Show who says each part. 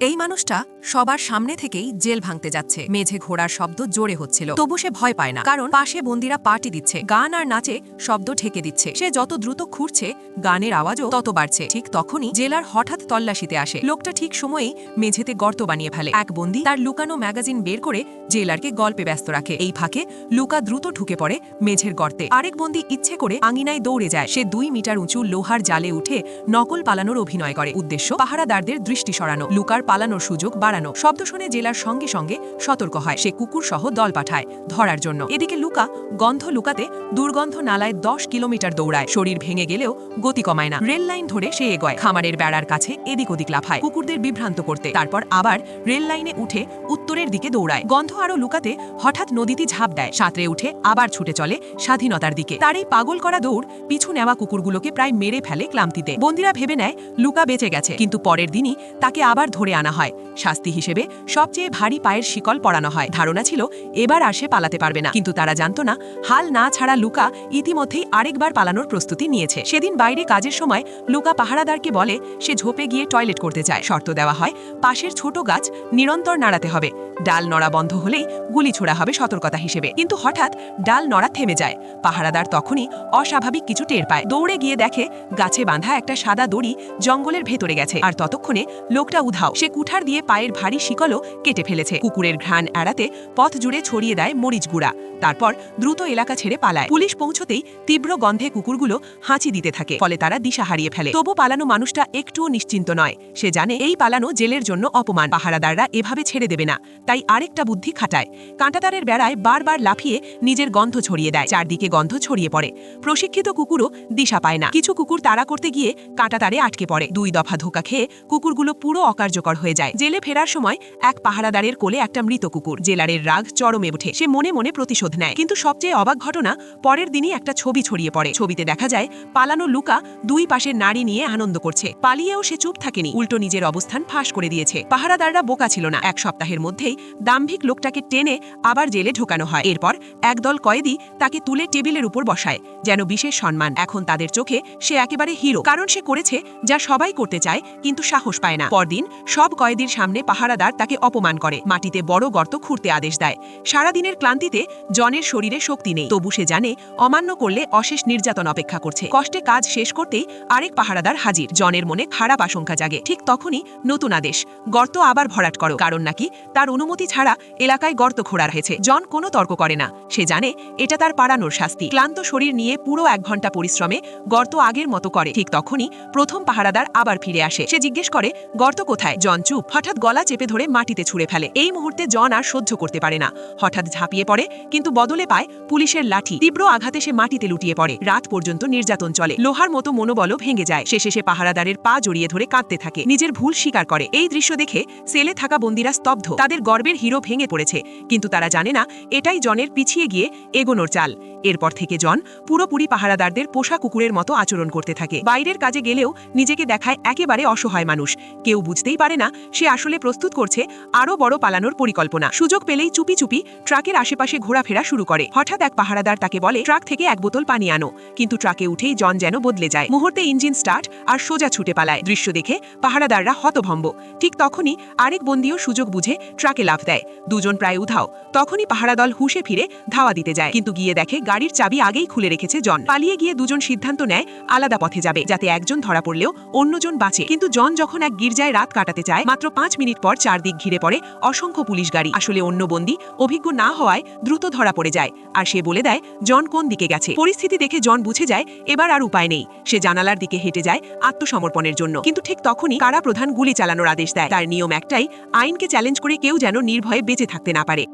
Speaker 1: এই মানুষটা সবার সামনে থেকেই জেল ভাঙতে যাচ্ছে। মেঝে ঘোড়ার শব্দ জোরে হচ্ছিল। তবু সে ভয় পায় না, কারণ পাশে বন্দিরা পার্টি দিচ্ছে, গান আর নাচে শব্দ ঠেকে দিচ্ছে। সে যত দ্রুত খুঁড়ছে, গানের আওয়াজও তত বাড়ছে। ঠিক তখনই জেলার হঠাৎ তল্লাশিতে আসে। লোকটা ঠিক সময়েই মেঝেতে গর্ত বানিয়ে ফেলে। এক বন্দি তার লুকানো ম্যাগাজিন বের করে জেলারকে গল্পে ব্যস্ত রাখে। এই ফাঁকে লুকা দ্রুত ঢুকে পড়ে মেঝের গর্তে। আরেক বন্দি ইচ্ছে করে আঙিনায় দৌড়ে যায়। সে দুই মিটার উঁচু লোহার জালে উঠে নকল পালানোর অভিনয় করে। উদ্দেশ্য পাহারাদারদের দৃষ্টি সরানো। লুকার পালানোর সুযোগ বাড়ানো। শব্দ শুনে জেলার সঙ্গে সঙ্গে সতর্ক হয়। সে কুকুর সহ দল পাঠায় ধরার জন্য। এদিকে লুকা গন্ধ লুকাতে দুর্গন্ধ নালায় দশ কিলোমিটার দৌড়ায়। শরীর ভেঙে গেলেও গতি কমায় না। রেল লাইন ধরে সে এগোয়। খামারের বেড়ার কাছে এদিক ওদিক লাফায় কুকুরদের বিভ্রান্ত করতে। তারপর আবার রেল লাইনে উঠে উত্তরের দিকে দৌড়ায়। গন্ধ আরও লুকাতে হঠাৎ নদীতে ঝাঁপ দেয়। সাঁতরে উঠে আবার ছুটে চলে স্বাধীনতার দিকে। তার এই পাগল করা দৌড় পিছু নেওয়া কুকুরগুলোকে প্রায় মেরে ফেলে ক্লান্তিতে। বন্দিরা ভেবে নেয়, লুকা বেঁচে গেছে। কিন্তু পরের দিনই তাকে আবার ধরে আনা হয়। শাস্তি হিসেবে সবচেয়ে ভারী পায়ের শিকল পরানো হয়। ধারণা ছিল, এবার আর সে পালাতে পারবে না। কিন্তু তারা জানত না, হাল না ছাড়া লুকা ইতিমধ্যেই আরেকবার পালানোর প্রস্তুতি নিয়েছে। সেদিন বাইরে কাজের সময় লুকা পাহারাদারকে বলে, সে ঝোপে গিয়ে টয়লেট করতে চায় শর্ত দেওয়া হয়, পাশের ছোট গাছ নিরন্তর নাড়াতে হবে। ডাল নড়া বন্ধ হলেই গুলি ছোড়া হবে সতর্কতা হিসেবে। কিন্তু হঠাৎ ডাল নড়া থেমে যায়। পাহারাদার তখনই অস্বাভাবিক কিছু টের পায়। দৌড়ে গিয়ে দেখে, গাছে বাঁধা একটা সাদা দড়ি জঙ্গলের ভেতরে গেছে। আর ততক্ষণে লোকটা উধাও। সে কুঠার দিয়ে পায়ের ভারী শিকলও কেটে ফেলেছে। কুকুরের ঘ্রাণ এড়াতে পথ জুড়ে ছড়িয়ে দেয় মরিচ গুঁড়া। তারপর দ্রুত এলাকা ছেড়ে পালায়। পুলিশ পৌঁছতেই তীব্র গন্ধে কুকুরগুলো হাঁচি দিতে থাকে, ফলে তারা দিশা হারিয়ে ফেলে। তবু পালানো মানুষটা একটুও নিশ্চিন্ত নয়। সে জানে এই পালানো জেলের জন্য অপমান। পাহারাদাররা এভাবে ছেড়ে দেবে না। তাই আরেকটা বুদ্ধি খাটায়। কাঁটাতারের বেড়ায় বারবার লাফিয়ে নিজের গন্ধ ছড়িয়ে দেয়। চারদিকে গন্ধ ছড়িয়ে পড়ে। প্রশিক্ষিত কুকুরও দিশা পায় না। কিছু কুকুর তাড়া করতে গিয়ে কাঁটাতারে আটকে পড়ে। দুই দফা ধোকা খেয়ে কুকুরগুলো পুরো অকার্যকর হয়ে যায়। জেলে ফেরার সময় এক পাহারাদারের কোলে একটা মৃত কুকুর। জেলারের রাগ চরমে ওঠে। সে মনে মনে প্রতিশোধ নেয়। কিন্তু সবচেয়ে অবাক ঘটনা, পরের দিনই একটা ছবি ছড়িয়ে পড়ে। ছবিতে দেখা যায়, পালানো লুকা দুই পাশের নারী নিয়ে আনন্দ করছে। পালিয়েও সে চুপ থাকেনি। উল্টো নিজের অবস্থান ফাঁস করে দিয়েছে। পাহারাদাররা বোকা ছিল না। এক সপ্তাহের মধ্যেই দাম্ভিক লোকটাকে টেনে আবার জেলে ঢোকানো হয়। এরপর একদল কয়েদি তাকে তুলে টেবিলের উপর বসায়, যেন বিশেষ সম্মান। এখন তাদের চোখে সে একেবারে হিরো। কারণ সে করেছে যা সবাই করতে চায়, কিন্তু সাহস পায় না। পরদিন সব কয়েদির সামনে পাহারাদার তাকে অপমান করে। মাটিতে বড় গর্ত খুঁড়তে আদেশ দেয়। সারাদিনের ক্লান্তিতে জনের শরীরে শক্তি নেই। তবু সে জানে, অমান্য করলে অশেষ নির্যাতন অপেক্ষা করছে। কষ্টে কাজ শেষ করতেই আরেক পাহারাদার হাজির। জনের মনে খারাপ আশঙ্কা জাগে। ঠিক তখনই নতুন আদেশ, গর্ত আবার ভরাট করো। কারণ নাকি তার অনুমতি ছাড়া এলাকায় গর্ত খোঁড়া হয়েছে জন কোনো তর্ক করে না। সে জানে, এটা তার পাড়ানোর শাস্তি। ক্লান্ত শরীর নিয়ে পুরো এক ঘণ্টা পরিশ্রমে গর্ত আগের মতো করে। ঠিক তখনই প্রথম পাহারাদার আবার ফিরে আসে। সে জিজ্ঞেস করে, গর্ত কোথায়? জন চুপ। হঠাৎ গলা চেপে ধরে মাটিতে ছুঁড়ে ফেলে। এই মুহূর্তে জন আর সহ্য করতে পারে না। হঠাৎ ঝাঁপিয়ে পড়ে, কিন্তু বদলে পায় পুলিশের লাঠি। তীব্র আঘাতে সে মাটিতে লুটিয়ে পড়ে। রাত পর্যন্ত নির্যাতন চলে। লোহার মতো মনোবলও ভেঙে যায়। শেষে সে পাহারাদারের পা জড়িয়ে ধরে কাঁদতে থাকে। নিজের ভুল স্বীকার করে। এই দৃশ্য দেখে সেলে থাকা বন্দিরা স্তব্ধ। তাদের গর্বের হিরো ভেঙে পড়েছে। কিন্তু তারা জানে না, এটাই জনের পিছিয়ে গিয়ে এগোনোর চাল। এরপর থেকে জন পুরোপুরি পাহারাদারদের পোষা কুকুরের মতো আচরণ করতে থাকে। বাইরের কাজে গেলেও নিজেকে দেখায় একেবারে অসহায় মানুষ। কেউ বুঝতেই পারে না, সে আসলে প্রস্তুত করছে আরও বড় পালানোর পরিকল্পনা। সুযোগ পেলেই চুপি চুপি ট্রাকের আশেপাশে ঘোরাফেরা শুরু করে। হঠাৎ এক পাহারাদার তাকে বলে, ট্রাক থেকে এক বোতল পানি আনো। কিন্তু ট্রাকে উঠেই জন যেন বদলে যায়। মুহূর্তে ইঞ্জিন স্টার্ট আর সোজা ছুটে পালায়। দৃশ্য দেখে পাহারাদাররা হতভম্ব। ঠিক তখনই আরেক বন্দিও সুযোগ বুঝে ট্রাকে লাফ দেয়। দুজন প্রায় উধাও। তখনই পাহারাদল হুশে ফিরে ধাওয়া দিতে যায়। কিন্তু গিয়ে দেখে গাড়ির চাবি আগেই খুলে রেখেছে জন। পালিয়ে গিয়ে দুজন সিদ্ধান্ত নেয়, আলাদা পথে যাবে, যাতে একজন ধরা পড়লেও অন্যজন বাঁচে। কিন্তু জন যখন এক গির্জায় রাত কাটাতে চায়, মাত্র পাঁচ মিনিট পর চারদিক ঘিরে পড়ে অসংখ্য পুলিশ গাড়ি। আসলে অন্য বন্দী অভিজ্ঞ না হওয়ায় দ্রুত ধরা পড়ে যায়। আর সে বলে দেয়, জন কোন দিকে গেছে? পরিস্থিতি দেখে জন বুঝে যায়, এবার আর উপায় নেই। সে জানালার দিকে হেঁটে যায় আত্মসমর্পণের জন্য। কিন্তু ঠিক তখনই কারা প্রধান গুলি চালানোর আদেশ দেয়। তার নিয়ম একটাই, আইনকে চ্যালেঞ্জ করে কেউ যেন নির্ভয়ে বেঁচে থাকতে না পারে।